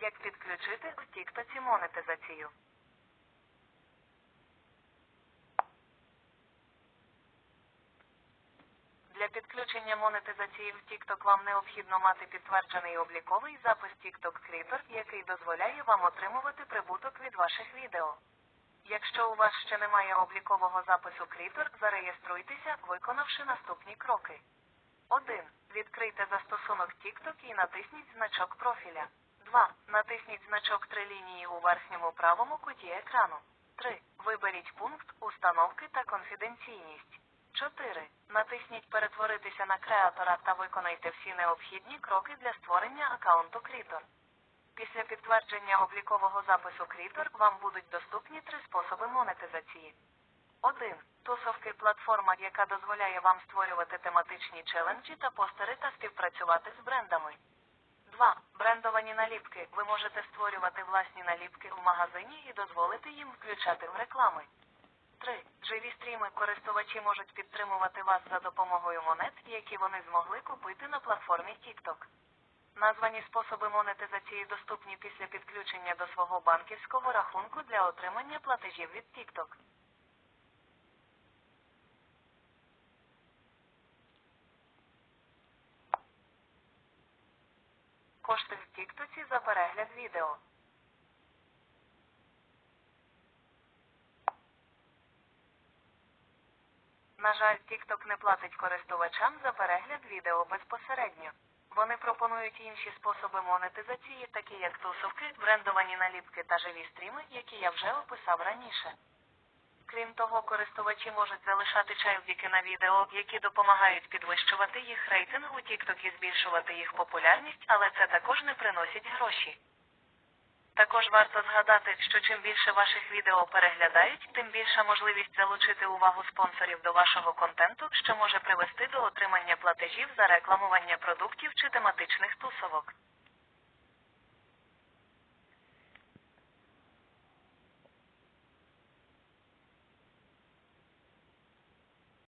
Як підключити у Тіктоці монетизацію? Для підключення монетизації в TikTok вам необхідно мати підтверджений обліковий запис TikTok Creator, який дозволяє вам отримувати прибуток від ваших відео. Якщо у вас ще немає облікового запису Creator, зареєструйтеся, виконавши наступні кроки. 1. Відкрийте застосунок TikTok і натисніть значок профіля. 2. Натисніть значок три лінії у верхньому правому куті екрану. 3. Виберіть пункт Установки та конфіденційність. 4. Натисніть Перетворитися на креатора та виконайте всі необхідні кроки для створення аккаунту Creator. Після підтвердження облікового запису Creator вам будуть доступні три способи монетизації. 1. Тусовки платформа, яка дозволяє вам створювати тематичні челенджі та постери та співпрацювати з брендами. 2. Брендовані наліпки. Ви можете створювати власні наліпки у магазині і дозволити їм включати в реклами. 3. Живі стріми користувачі можуть підтримувати вас за допомогою монет, які вони змогли купити на платформі TikTok. Названі способи монетизації доступні після підключення до свого банківського рахунку для отримання платежів від TikTok. Кошти в Тіктоці за перегляд відео. На жаль, TikTok не платить користувачам за перегляд відео безпосередньо. Вони пропонують інші способи монетизації, такі як тусовки, брендовані наліпки та живі стріми, які я вже описав раніше. Крім того, користувачі можуть залишати чайлдіки на відео, які допомагають підвищувати їх рейтинг у TikTok і збільшувати їх популярність, але це також не приносить гроші. Також варто згадати, що чим більше ваших відео переглядають, тим більша можливість залучити увагу спонсорів до вашого контенту, що може привести до отримання платежів за рекламування продуктів чи тематичних тусовок.